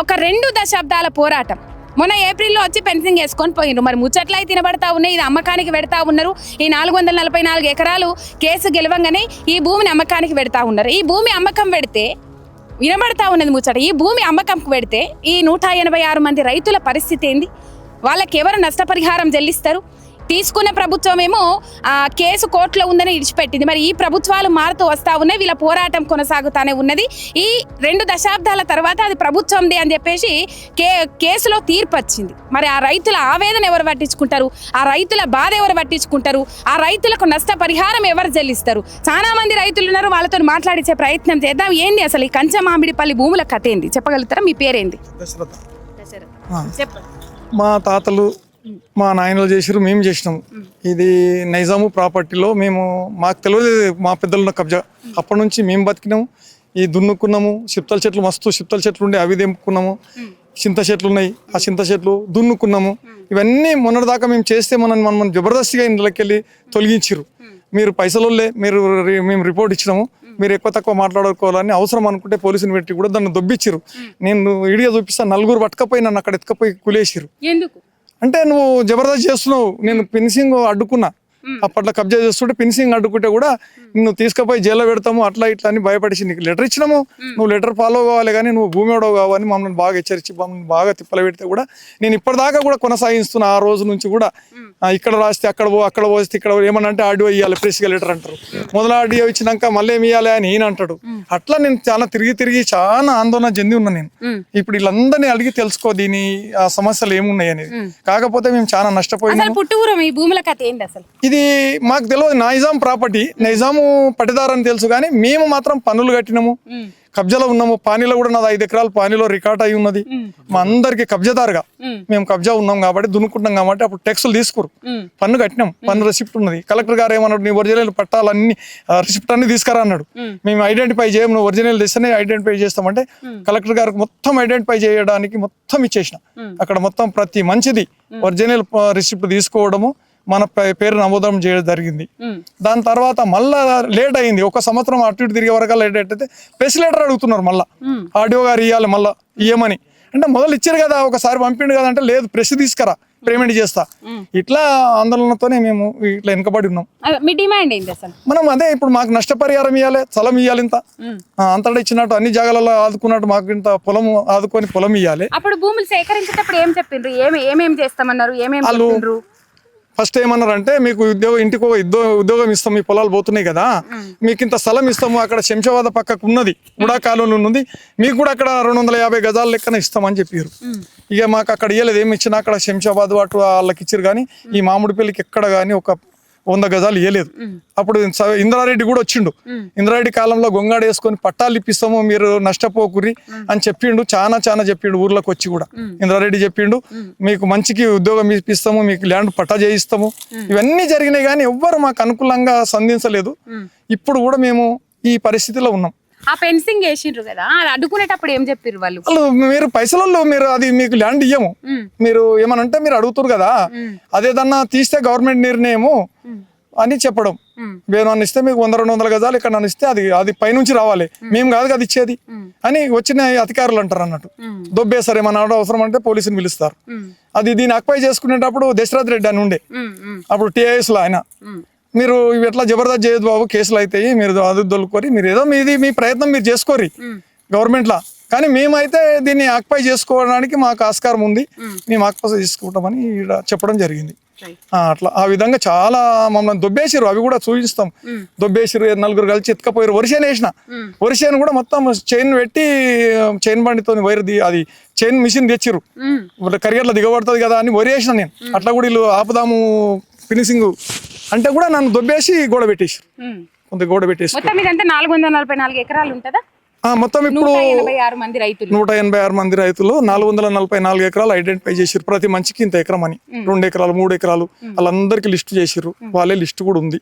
ఒక రెండు దశాబ్దాల పోరాటం. మొన్న ఏప్రిల్లో వచ్చి పెన్సింగ్ వేసుకొని పోయిండ్రు. మరి ముచ్చట్లయి తినబడతా ఉన్నాయి ఇది అమ్మకానికి పెడతా ఉన్నారు. ఈ నాలుగు వందల నలభై నాలుగు ఎకరాలు కేసు గెలవంగానే ఈ భూమిని అమ్మకానికి పెడతా ఉన్నారు. ఈ భూమి అమ్మకం పెడితే వినబడతా ఉన్నది ముచ్చట ఈ భూమి అమ్మకంకు పెడితే ఈ నూట ఎనభై ఆరు మంది రైతుల పరిస్థితి ఏంది? వాళ్ళకి ఎవరు నష్టపరిహారం చెల్లిస్తారు? తీసుకున్న ప్రభుత్వం ఏమో ఆ, కేసు కోర్టులో ఉందని ఇడిచిపెట్టింది మరి ఈ ప్రభుత్వాలు మారుతూ వస్తా ఉన్నాయి వీళ్ళ పోరాటం కొనసాగుతానే ఉన్నది. ఈ రెండు దశాబ్దాల తర్వాత అది ప్రభుత్వంది అని చెప్పేసి కే కేసులో తీర్పు వచ్చింది మరి ఆ రైతుల ఆవేదన ఎవరు పట్టించుకుంటారు? ఆ రైతుల బాధ ఎవరు పట్టించుకుంటారు? ఆ రైతులకు నష్టపరిహారం ఎవరు చెల్లిస్తారు? చాలా మంది రైతులు ఉన్నారు వాళ్ళతో మాట్లాడించే ప్రయత్నం చేద్దాం. ఏంది అసలు ఈ కంచ మామిడిపల్లి భూముల కథ ఏంది? చెప్పగలుగుతారా? మీ పేరేంది? మా తాతలు మా నాయనలు చేసారు మేము చేసినాము ఇది నైజాము ప్రాపర్టీలో మేము మాకు తెలియదు మా పెద్దలున్న కబ్జా. అప్పటి నుంచి మేము బతికినాము. ఈ దున్నుకున్నాము. చిప్తల చెట్లు మస్తు చిప్తల చెట్లు ఉండే అవి తెంపుకున్నాము. చింత చెట్లు ఉన్నాయి. ఆ చింత చెట్లు దున్నుకున్నాము. ఇవన్నీ మొన్నటిదాకా మేము చేస్తే మనం మనం జబర్దస్తిగా ఇంట్లోకి వెళ్ళి తొలగించిరు మీరు పైసలులే మీరు రి- మేము రిపోర్ట్ ఇచ్చినాము. మీరు ఎక్కువ తక్కువ మాట్లాడుకోవాలని అవసరం అనుకుంటే పోలీసుని పెట్టి కూడా దాన్ని దొబ్బిచ్చారు నేను ఇడిగా చూపిస్తాను నలుగురు పట్టకపోయి నన్ను అక్కడ ఎత్తుకపోయి కులేసిరు ఎందుకు? అంటే నువ్వు జబర్దస్త్ చేస్తున్నావు నేను ఫినిషింగ్ అడ్డుకున్నా. అప్పట్లో కబ్జా చేస్తుంటే ఫినిషింగ్ అడ్డుకుంటే కూడా నిన్ను తీసుకుపోయి జైల్లో పెడతాము అట్లా ఇట్లా అని భయపడిచి నీకు లెటర్ ఇచ్చినాము. నువ్వు లెటర్ ఫాలో కావాలి కానీ నువ్వు భూమి ఎవడో కావాలి మమ్మల్ని బాగా హెచ్చరించి మమ్మల్ని బాగా తిప్పలు పెడితే కూడా నేను ఇప్పటిదాకా కూడా కొనసాగిస్తున్నా ఆ రోజు నుంచి కూడా. ఇక్కడ రాస్తే అక్కడ పో అక్కడ పోస్తే ఇక్కడ ఏమన్నా అంటే ఆడియో ఇవ్వాలి ప్రెస్గా లెటర్ అంటారు. మొదల ఆడియో ఇచ్చినాక మళ్ళీ ఏమి ఇవ్వాలి అని ఈయన అంటాడు. అట్లా నేను చాలా తిరిగి తిరిగి చాలా ఆందోళన చెంది ఉన్నా నేను. ఇప్పుడు వీళ్ళందరినీ అడిగి తెలుసుకో దీని ఆ సమస్యలు ఏమున్నాయి అనేది. కాకపోతే మేము చాలా నష్టపోయినాము. అసలు ఇది మాకు తెలియదు నైజాం ప్రాపర్టీ నైజాము పట్టిదారు అని తెలుసు కానీ మేము మాత్రం పన్నులు కట్టినాము. కబ్జాలో ఉన్నాము. పానీలో కూడా నాది ఐదు ఎకరాలు పానీలో రికార్డ్ అయి ఉన్నది. మా అందరికి కబ్జాదారుగా మేము. కబ్జా ఉన్నాం కాబట్టి దున్నుకుంటున్నాం కాబట్టి అప్పుడు ట్యాక్సులు తీసుకురు. పన్ను కట్టినాం. పన్ను రెసిప్ట్ ఉన్నది. కలెక్టర్ గారు ఏమన్నాడు నీ ఒరిజినల్ పట్టాలన్నీ రిసిప్ట్ అన్ని తీసుకురా అన్నాడు. మేము. ఐడెంటిఫై చేయం నువ్వు ఒరిజినల్ తెస్తేనే ఐడెంటిఫై చేస్తామంటే కలెక్టర్ గారికి మొత్తం ఐడెంటిఫై చేయడానికి మొత్తం ఇచ్చేసిన. అక్కడ మొత్తం ప్రతి మంచిది ఒరిజినల్ రిసిప్ట్ తీసుకోవడము. మన పే- పేరు నమోదం చేయడం జరిగింది. దాని తర్వాత మళ్ళా లేట్ అయింది. ఒక సంవత్సరం అటు ఇటు తిరిగే వరకు లేట్ అయితే ప్రెస్ లెటర్ అడుగుతున్నారు మళ్ళా. ఆడియో గారు ఇవ్వాలి మళ్ళా ఇయ్యమని. అంటే మొదలు ఇచ్చారు కదా ఒకసారి పంపిండు కదా అంటే లేదు ప్రెస్ తీసుకురా పేమెంట్ చేస్తా. ఇట్లా ఆందోళనతోనే మేము ఇట్లా వెనకబడి ఉన్నాం. అదే, మీ డిమాండ్ ఏంది అసలు? మనం అదే ఇప్పుడు మాకు నష్టపరిహారం ఇవ్వాలి స్థలం ఇవ్వాలి ఇంత. అంతటా ఇచ్చినట్టు అన్ని జాగాలలో ఆదుకున్నట్టు మాకు ఇంత పొలం ఆదుకొని పొలం ఇవ్వాలి అప్పుడు భూములు సేకరించేటప్పుడు ఏం చెప్పిండ్రు? ఏమి ఏమేం చేస్తామన్నారు? ఏమేమి ఫస్ట్ ఏమన్నారంటే మీకు ఉద్యోగం ఇంటికి ఒక ఉద్యోగం ఇస్తాం మీ పొలాలు పోతున్నాయి కదా. మీకు ఇంత స్థలం ఇస్తాము అక్కడ శంషాబాద్ పక్కకు ఉన్నది ఉడా కాలంలో ఉన్నది. మీకు కూడా అక్కడ రెండు వందల యాభై గజాల లెక్కన ఇస్తామని చెప్పారు ఇక మాకు అక్కడ ఇవ్వలేదు ఏమి ఇచ్చినా అక్కడ శంషాబాద్ అటు వాళ్ళకి ఇచ్చారు కానీ ఈ మామిడి పెళ్ళికి ఎక్కడ కానీ ఒక వంద గజాలు ఇవ్వలేదు అప్పుడు ఇంద్రారెడ్డి కూడా వచ్చిండు. ఇంద్రారెడ్డి కాలంలో గొంగాడు వేసుకొని పట్టాలు ఇప్పిస్తాము మీరు నష్టపోకురి అని చెప్పిండు. చాలా చాలా చెప్పిండు ఊర్లోకి వచ్చి కూడా. ఇంద్రారెడ్డి చెప్పిండు మీకు మంచికి ఉద్యోగం ఇప్పిస్తాము మీకు ల్యాండ్ పట్టా చేయిస్తాము. ఇవన్నీ జరిగినాయి కానీ ఎవ్వరు మాకు అనుకూలంగా సంధించలేదు. ఇప్పుడు కూడా మేము ఈ పరిస్థితిలో ఉన్నాం. ఆ ఫెన్సింగ్ వేసిండ్రు కదా అది అడ్డుకునేటప్పుడు ఏం చెప్పిర్రు వాళ్ళు? వాళ్ళు మీరు పైసలలో మీరు అది మీకు ల్యాండ్ ఇయ్యము. మీరు ఏమనంటే మీరు అడుగుతారు కదా అదేదన్నా తీస్తే గవర్నమెంట్ నిర్ణయము అని చెప్పడం. వేరే నన్ను ఇస్తే మీకు వంద రెండు వందల గజాలు ఇక్కడ నన్ను ఇస్తే అది అది పైనుంచి రావాలి. మేము కాదు కదా ఇచ్చేది. అని వచ్చిన అధికారులు అంటారు అన్నట్టు. దొబ్బేసారు ఏమన్నా అవసరం అంటే పోలీసుని పిలుస్తారు. అది దీన్ని అక్వై చేసుకునేటప్పుడు దశరథ్ రెడ్డి అని ఉండే. అప్పుడు టీఐఎస్లో ఆయన. మీరు ఇవి ఎట్లా జబర్దస్త్ చేయదు బాబు కేసులు అవుతాయి మీరు అది దొలుకొని మీరు ఏదో మీది మీ ప్రయత్నం మీరు చేసుకోరి గవర్నమెంట్ లా కానీ మేమైతే దీన్ని ఆక్యుపై చేసుకోవడానికి మాకు ఆస్కారం ఉంది. మేము. ఆక్యుపై చేసుకుంటామని చెప్పడం జరిగింది. అట్లా ఆ విధంగా చాలా మమ్మల్ని దొబ్బేసిరు అవి కూడా చూపిస్తాం దొబ్బేసిరు నలుగురు కలిసి ఎత్తుకపోయారు. వరిసేను వేసిన. వరిసేను కూడా మొత్తం చైన్ పెట్టి చైన్ బండితో వైర్ ది అది చైన్ మిషన్ తెచ్చిరు కరియర్లో దిగబడుతుంది కదా అని వరి వేసిన నేను అట్లా కూడా వీళ్ళు ఆపుదాము ఫినిషింగ్ అంటే కూడా నన్ను దొబ్బేసి గోడ పెట్టేసి. కొంత గోడ పెట్టేసి. మొత్తం ఇదంతా నాలుగు వందల నలభై నాలుగు ఎకరాలు ఉంటుందా? మొత్తం ఇప్పుడు నూట ఎనభై ఆరు మంది రైతులు. నూట ఎనభై ఆరు మంది రైతులు నాలుగు వందల నలభై నాలుగు ఎకరాలు ఐడెంటిఫై చేసిరు ప్రతి మంచికి ఇంత ఎకరం అని. రెండు ఎకరాలు మూడు ఎకరాలు. వాళ్ళందరికీ లిస్ట్ చేసిర్రు. వాళ్ళే లిస్ట్ కూడా ఉంది.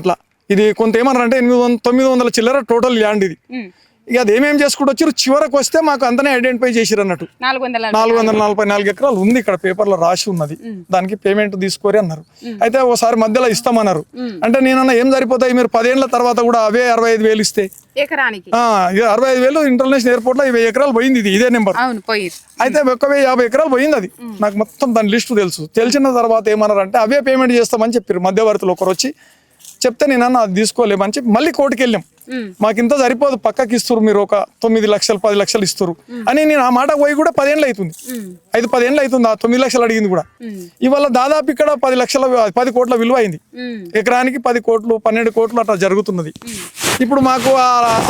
అట్లా. ఇది కొంత ఏమన్నారు అంటే ఎనిమిది తొమ్మిది వందల చిల్లర టోటల్ ల్యాండ్ ఇది. ఇక అది ఏమేం చేసుకుంటూ వచ్చారు? చివరకు వస్తే మాకు అంతనే ఐడెంటిఫై చేసిరు అన్నట్టు. నాలుగు వందల నలభై నాలుగు ఎకరాలు ఉంది ఇక్కడ పేపర్లో రాసి ఉన్నది. దానికి పేమెంట్ తీసుకోరి అన్నారు. అయితే ఓసారి మధ్యలో ఇస్తామన్నారు. అంటే నేనన్నా ఏం సరిపోతాయి? మీరు పదేళ్ళ తర్వాత కూడా అవే అరవై ఐదు వేలు ఇస్తే. అరవై ఐదు వేలు ఇంటర్నేషనల్ ఎయిర్పోర్ట్లో వెయ్యి ఎకరాలు పోయింది ఇది ఇదే నెంబర్. అయితే ఒక్క వెయ్యి యాభై ఎకరాలు పోయింది అది. నాకు మొత్తం దాని లిస్టు తెలుసు. తెలిసిన తర్వాత ఏమన్నారు అంటే అవే పేమెంట్ చేస్తామని చెప్పారు మధ్యవర్తులు ఒకరు వచ్చి చెప్తే నేను అన్న అది తీసుకోలేమని చెప్పి మళ్ళీ కోర్టుకి వెళ్ళాం మాకు ఇంత సరిపోదు పక్కకి ఇస్తారు మీరు ఒక తొమ్మిది లక్షలు పది లక్షలు ఇస్తారు అని నేను ఆ మాట పోయి కూడా పదేళ్ళు అవుతుంది ఐదు పదేళ్ళు అవుతుంది ఆ తొమ్మిది లక్షలు అడిగింది కూడా. ఇవాళ దాదాపు ఇక్కడ పది లక్షల పది కోట్ల విలువ అయింది. ఎకరానికి పది కోట్లు పన్నెండు కోట్లు అట్లా జరుగుతున్నది. ఇప్పుడు మాకు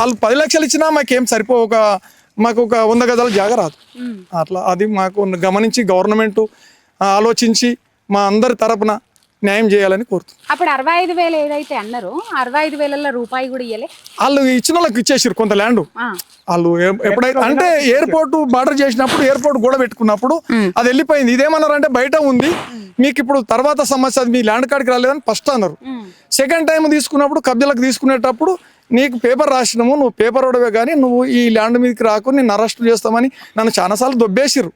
వాళ్ళు పది లక్షలు ఇచ్చినా మాకేం సరిపో ఒక మాకు ఒక వంద గజాల జాగా రాదు. అట్లా అది మాకు గమనించి గవర్నమెంట్ ఆలోచించి మా అందరి తరపున న్యాయం చేయాలని కోరుతుంది. అప్పుడు అరవై ఐదు వేలు ఏదైతే అన్నారో అరవై ఐదు వేలలో రూపాయి కూడా ఇయ్యలే. వాళ్ళు ఇచ్చిన వాళ్ళకి ఇచ్చేసారు కొంత ల్యాండ్. ఆ. వాళ్ళు ఎప్పుడైతే అంటే ఎయిర్పోర్ట్ బార్డర్ చేసినప్పుడు ఎయిర్పోర్ట్ గోడ పెట్టుకున్నప్పుడు అది వెళ్ళిపోయింది. ఇదేమన్నారు అంటే బయట ఉంది. మీకు ఇప్పుడు తర్వాత సమస్య అది మీ ల్యాండ్ కార్డ్కి రాలేదని ఫస్ట్ అన్నారు. సెకండ్ టైం తీసుకున్నప్పుడు కబ్జాలకు తీసుకునేటప్పుడు నీకు పేపర్ రాసినాము నువ్వు పేపర్ ఓడవే కానీ నువ్వు ఈ ల్యాండ్ మీదకి రాకు నేను అరెస్ట్ చేస్తామని నన్ను చాలాసార్లు దొబ్బేసిర్రు.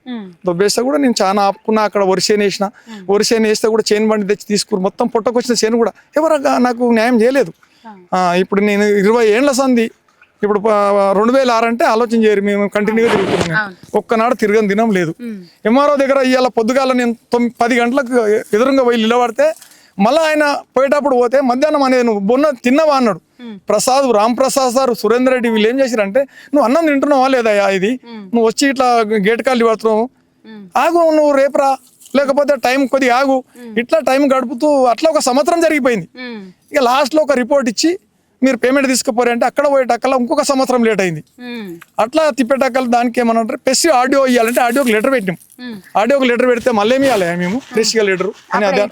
దొబ్బేస్తే కూడా నేను చాలా ఆపుకున్నా అక్కడ వరిసేను వేసిన వరిసేను వేస్తే కూడా చేను బండి తెచ్చి తీసుకురు. మొత్తం పుట్టకొచ్చిన చేను కూడా ఎవరు నాకు న్యాయం చేయలేదు. ఇప్పుడు నేను ఇరవై ఏండ్ల సంది ఇప్పుడు రెండు వేల ఆరు అంటే ఆలోచన చేయరు మేము కంటిన్యూగా తిరుగుతున్నాం. ఒక్కనాడు తిరగని దినం లేదు. ఎంఆర్ఓ దగ్గర ఇవాళ పొద్దుగాల నేను తొమ్మిది పది గంటలకు ఎదురుగా పోయి నిలబడితే మళ్ళీ ఆయన పోయేటప్పుడు పోతే మధ్యాహ్నం అనేది నువ్వు బొన్న తిన్నవా అన్నాడు. ప్రసాద్ రామ్ ప్రసాద్ సార్ సురేందర్ రెడ్డి వీళ్ళు ఏం చేశారంటే నువ్వు అన్నం తింటున్నావా లేదా ఇది? నువ్వు వచ్చి ఇట్లా గేట్ కాళ్ళు పడుతున్నావు ఆగు నువ్వు రేపురా లేకపోతే టైం కొద్దిగా ఆగు. ఇట్లా టైం గడుపుతూ అట్లా ఒక సంవత్సరం జరిగిపోయింది. ఇక లాస్ట్లో ఒక రిపోర్ట్ ఇచ్చి మీరు పేమెంట్ తీసుకుపోరే అంటే అక్కడ పోయేటక్కల ఇంకొక సంవత్సరం లేట్ అయింది. అట్లా తిప్పేటక్కల దానికి ఏమనంటారు పెసి ఆడియో ఇవ్వాలంటే ఆడియోకి లెటర్ పెట్టాం ఆడియోకి లెటర్ పెడితే మళ్ళీ ఏమి ఇవ్వాలి మేము? ఫ్రెష్గా లెటర్. అని అదే.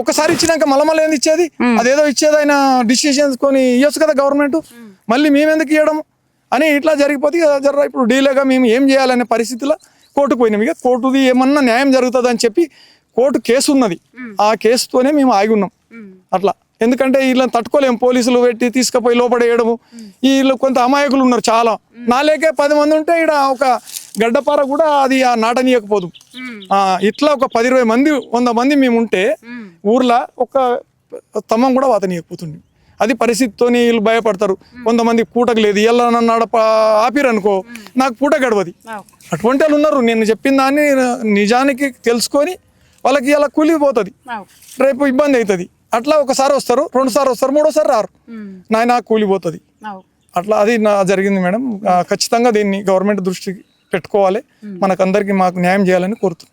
ఒకసారి ఇచ్చినాక మళ్ళీ ఏంది ఇచ్చేది? అదేదో ఇచ్చేది ఆయన డిసిషన్స్ కొని ఇవ్వచ్చు కదా గవర్నమెంట్ మళ్ళీ మేము ఎందుకు ఇవ్వడం అని ఇట్లా జరిగిపోతే జర ఇప్పుడు డీలేగా మేము ఏం చేయాలనే పరిస్థితిలో కోర్టుకు పోయినాం. ఇక కోర్టుది ఏమన్నా న్యాయం జరుగుతుంది అని చెప్పి కోర్టు కేసు ఉన్నది. ఆ కేసుతోనే మేము ఆగి ఉన్నాం. అట్లా. ఎందుకంటే వీళ్ళని తట్టుకోలేము. పోలీసులు పెట్టి తీసుకుపోయి లోపడేయడము వీళ్ళు కొంత అమాయకులు ఉన్నారు చాలా. నాలేకే పది మంది ఉంటే ఇక్కడ ఒక గడ్డపార కూడా అది ఆ నాటనీయకపోదు. ఆ, ఇట్లా ఒక పది ఇరవై మంది వంద మంది మేము ఉంటే ఊర్లో ఒక తమ్మం కూడా వాతనీయకపోతుంది. అది పరిస్థితితో వీళ్ళు భయపడతారు. కొంతమంది పూటకు లేదు. ఇలా నన్ను ఆడ ప- ఆపిరనుకో నాకు పూట గడవది. అటువంటి వాళ్ళు ఉన్నారు. నేను చెప్పిన దాన్ని నిజానికి తెలుసుకొని వాళ్ళకి ఇలా కూలిపోతుంది. రేపు ఇబ్బంది అవుతుంది అట్లా ఒకసారి వస్తారు రెండు సార్లు వస్తారు మూడోసారి రారు. నాయన కూలిపోతుంది. అట్లా అది నా జరిగింది మేడం. ఖచ్చితంగా దీన్ని గవర్నమెంట్ దృష్టికి పెట్టుకోవాలి. మనకందరికి మాకు న్యాయం చేయాలని కోరుతున్నాను